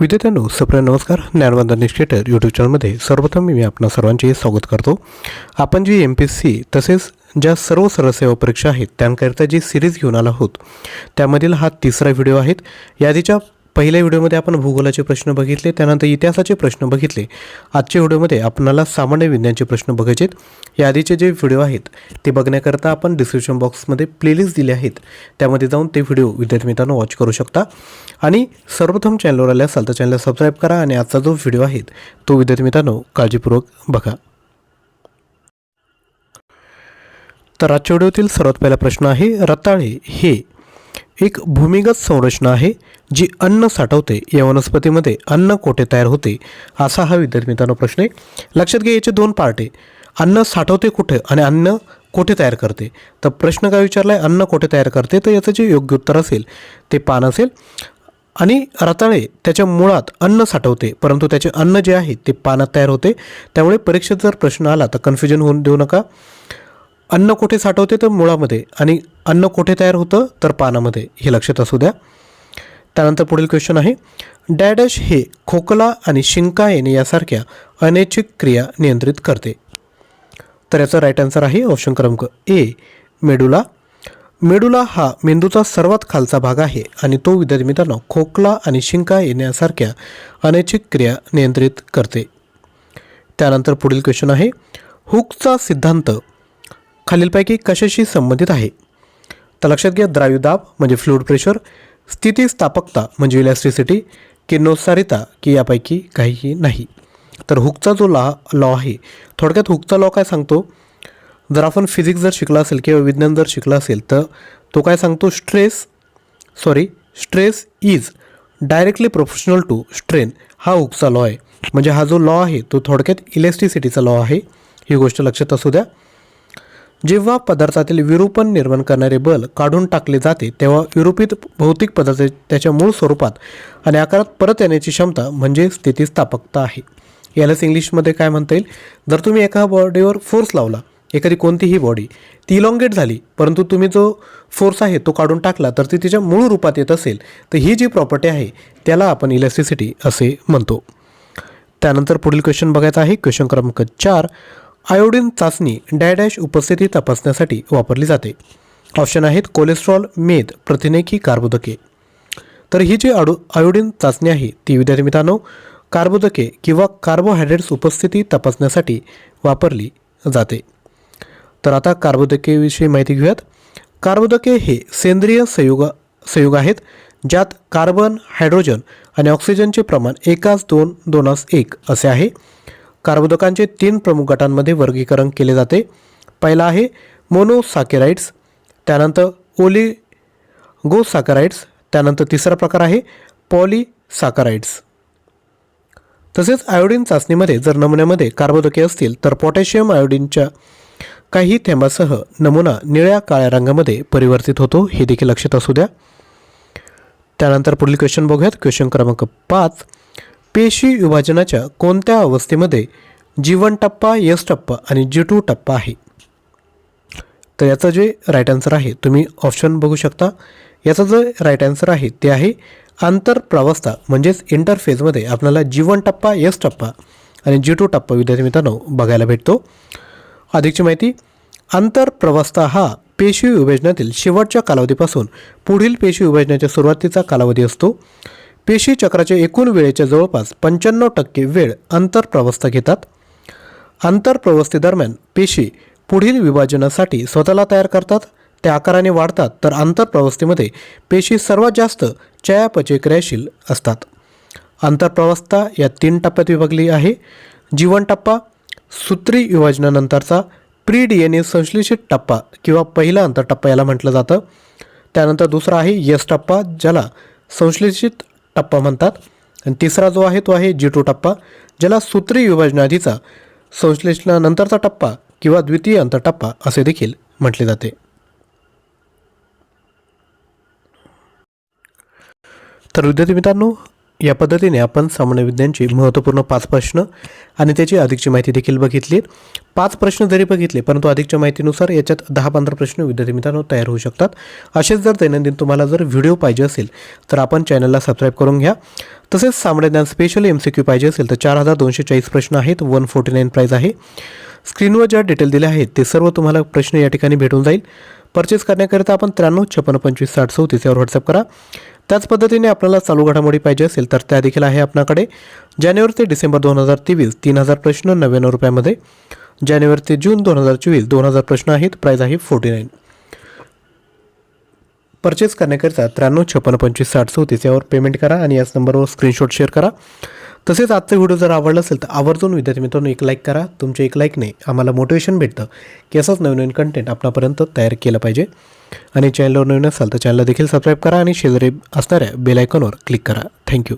विद्यार्थ्यांनो सप्रिय नमस्कार. ज्ञानवंदन निष्ठेटर यूट्यूब चॅनलमध्ये सर्वप्रथम मी आपणा सर्वांचे स्वागत करतो. आपण G M P S C तसेच ज्या सर्व सरसेवा परीक्षा आहेत त्यांकरिता जी सिरीज घेऊन आला आहोत त्यामधील हा तिसरा व्हिडिओ आहेत यादीच्या पहिल्या व्हिडिओमध्ये आपण भूगोलाचे प्रश्न बघितले त्यानंतर इतिहासाचे प्रश्न बघितले. आजच्या व्हिडिओमध्ये आपणाला सामान्य विज्ञानचे प्रश्न बघायचे आहेत यादीचे जे व्हिडिओ आहेत ते बघण्याकरता आपण डिस्क्रिप्शन बॉक्समध्ये प्लेलिस्ट दिले आहेत. त्यामध्ये जाऊन ते व्हिडिओ विद्यार्थी मित्रांनो वॉच करू शकता. आणि सर्वप्रथम चॅनलवर आले असाल तर चॅनलला सबस्क्राईब करा आणि आजचा जो व्हिडिओ आहे तो विद्यार्थी मित्रांनो काळजीपूर्वक बघा. तर आजच्या व्हिडिओतील सर्वात पहिला प्रश्न आहे रताळे हे एक भूमिगत संरचना आहे जी अन्न साठवते. या वनस्पतीमध्ये अन्न कोठे तयार होते असा हा विद्यार्थी मित्रांनो प्रश्न आहे. लक्षात घ्या याचे दोन पार्ट आहे. अन्न साठवते कुठे आणि अन्न कोठे तयार करते? तर प्रश्न काय विचारला आहे अन्न कोठे तयार करते? तर याचं जे योग्य उत्तर असेल ते पान असेल. आणि रताळे त्याच्या मुळात अन्न साठवते परंतु त्याचे अन्न जे आहे ते पानात तयार होते. त्यामुळे परीक्षेत जर प्रश्न आला तर कन्फ्युजन होऊन देऊ नका. अन्न कोठे साठवते तर मुळामध्ये आणि अन्न कोठे तयार होतं तर पानामध्ये हे लक्षात असू द्या. त्यानंतर पुढील क्वेश्चन आहे. डॅडॅश हे खोकला आणि शिंका येणे यासारख्या अनैच्छिक क्रिया नियंत्रित करते. तर याचा राईट आन्सर आहे ऑप्शन क्रमांक ए मेडुला. मेडुला हा मेंदूचा सर्वात खालचा भाग आहे आणि तो विद्यार्थी मित्रांनो खोकला आणि शिंका येण्यासारख्या अनैच्छिक क्रिया नियंत्रित करते. त्यानंतर पुढील क्वेश्चन आहे. हुकचा सिद्धांत खालीलपैकी कशाशी संबंधित आहे? तर लक्षात घ्या द्राव्यदाब म्हणजे फ्लूड प्रेशर स्थितीस्थापकता म्हणजे इलॅस्ट्रिसिटी किरणोत्सारिता की यापैकी काहीही नाही. तर हुकचा जो लॉ लॉ आहे थोडक्यात हुकचा लॉ काय सांगतो? जर आपण फिजिक्स जर शिकला असेल किंवा विज्ञान जर शिकला असेल तर तो काय सांगतो? Stress sorry stress is directly proportional to strain हा हुकचा लॉ आहे. म्हणजे हा जो लॉ आहे तो थोडक्यात इलेक्ट्रिसिटीचा लॉ आहे. ही गोष्ट लक्षात असू द्या. जेव्हा पदार्थातील विरूपण निर्माण करणारे बल काढून टाकले जाते तेव्हा विरूपित भौतिक पदार्थ त्याच्या मूळ स्वरूपात आणि आकारात परत येण्याची क्षमता म्हणजे स्थितीस्थापकता आहे. यालाच इंग्लिशमध्ये काय म्हणता येईल? जर तुम्ही एका बॉडीवर फोर्स लावला एखादी कोणतीही बॉडी ती इलॉंगेट झाली परंतु तुम्ही जो फोर्स आहे तो काढून टाकला तर ती तिच्या मूळ रूपात येत असेल तर ही जी प्रॉपर्टी आहे त्याला आपण इलेक्ट्रिसिटी असे म्हणतो. त्यानंतर पुढील क्वेश्चन बघायचा आहे. क्वेश्चन क्रमांक चार आयोडीन चाचणी डॅडॅश उपस्थिती तपासण्यासाठी वापरली जाते. ऑप्शन आहेत कोलेस्ट्रॉल मेद प्रथिने की कार्बोदके. तर ही जी आडो आयोडीन चाचणी आहे ती विद्यार्थी मित्रांनो कार्बोदके किंवा कार्बोहायड्रेट्स उपस्थिती तपासण्यासाठी वापरली जाते. तर आता कार्बोदकेविषयी माहिती घेऊयात. कार्बोदके हे सेंद्रिय संयुग संयुग आहेत ज्यात कार्बन हायड्रोजन आणि ऑक्सिजनचे प्रमाण एकाच दोन दोनास एक असे आहे. कार्बोदकांचे तीन प्रमुख गटांमध्ये वर्गीकरण केले जाते. पहिला आहे मोनोसाकेराइड्स त्यानंतर ओलिगोसाकाराइड्स त्यानंतर तिसरा प्रकार आहे पॉलीसाकाराइड्स तसेच आयोडीन चाचणीमध्ये जर नमुन्यामध्ये कार्बोदके असतील तर पोटॅशियम आयोडीनच्या काही थेंबासह नमुना निळ्या काळ्या रंगामध्ये परिवर्तित होतो हे देखील लक्षात असू द्या. त्यानंतर पुढील क्वेश्चन बघूयात. क्वेश्चन क्रमांक पाच पेशी विभाजनाच्या कोणत्या अवस्थेमध्ये जीवन टप्पा यस टप्पा आणि जी टू टप्पा आहे? तर याचं जे राईट आन्सर आहे तुम्ही ऑप्शन बघू शकता. याचं जे राईट आन्सर आहे ते आहे आंतरप्रावस्था म्हणजेच इंटरफेजमध्ये आपल्याला जीवन टप्पा यस टप्पा आणि जी टू टप्पा विद्यार्थी मित्रांनो बघायला भेटतो. अधिकची माहिती आंतरप्रवस्था हा पेशी विभाजनातील शेवटच्या कालावधीपासून पुढील पेशी विभाजनाच्या सुरुवातीचा कालावधी असतो. पेशी चक्राच्या एकूण वेळेच्या जवळपास पंच्याण्णव टक्के वेळ आंतरप्रवस्था घेतात. आंतरप्रवस्थेदरम्यान पेशी पुढील विभाजनासाठी स्वतःला तयार करतात. त्या आकाराने वाढतात तर आंतरप्रवस्थेमध्ये पेशी सर्वात जास्त चयापचय क्रियाशील असतात आंतरप्रवस्था या तीन टप्प्यात विभागली आहे. जीवन टप्पा सूत्री विभाजनानंतरचा प्री डी एन ए संश्लेषित टप्पा किंवा पहिला अंतर टप्पा याला म्हटलं जातं. त्यानंतर दुसरा आहे यस टप्पा ज्याला संश्लेषित टप्पा म्हणतात. आणि तिसरा जो आहे तो आहे जी टू टप्पा ज्याला सूत्री विभाजनाआधीचा संश्लेषणानंतरचा टप्पा किंवा द्वितीय अंतरटप्पा असे देखील म्हटले जाते. तर विद्यार्थी मित्रांनो या पद्धतीने आपण सामान्य विज्ञानचे महत्त्वपूर्ण पाच प्रश्न आणि त्याची अधिकची माहिती देखील बघितली. पाच प्रश्न जरी बघितले परंतु अधिकच्या माहितीनुसार याच्यात दहा पंधरा प्रश्न विद्यार्थी मित्रांनो तयार होऊ शकतात. असेच जर दैनंदिन तुम्हाला जर व्हिडिओ पाहिजे असेल तर आपण चॅनलला सबस्क्राईब करून घ्या. तसेच सामान्य ज्ञान स्पेशल एम सी क्यू पाहिजे असेल तर चार हजार दोनशे चाळीस प्रश्न आहेत वन फोर्टी नाईन प्राईज आहे. स्क्रीनवर ज्या डिटेल दिल्या आहेत ते सर्व तुम्हाला प्रश्न या ठिकाणी भेटून जाईल. परचेस करण्याकरिता आपण त्र्याण्णव छप्पन्न पंचवीस साठ चौतीस यावर व्हॉट्सअप करा. त्याच पद्धतीने आपल्याला चालू घडामोडी पाहिजे असेल तर त्या देखील आहे आपणाकडे. जानेवारी ते डिसेंबर दोन हजार तेवीस तीन हजार प्रश्न नव्याण्णव रुपयामध्ये. जानेवारी ते जून दोन हजार चोवीस दोन हजार प्रश्न आहेत. प्राईज आहे फोर्टी नाईन परचेस करण्याकरिता त्र्याण्णव छप्पन्न पंचवीस साठ चौतीस यावर पेमेंट करा आणि याच नंबरवर स्क्रीनशॉट शेअर करा. तसेच आजचा व्हिडिओ जर आवडला असेल तर आवर्जून विद्यार्थी मित्रांनो एक लाईक करा. तुमच्या एक लाईकने आम्हाला मोटिवेशन भेटतं की असंच नवीन नवीन कंटेंट आपणापर्यंत तयार केलं पाहिजे. आणि चॅनलवर नवीन असाल तर चॅनलला देखील सबस्क्राईब करा आणि शेजारी असणाऱ्या बेल आयकॉनवर क्लिक करा. थँक्यू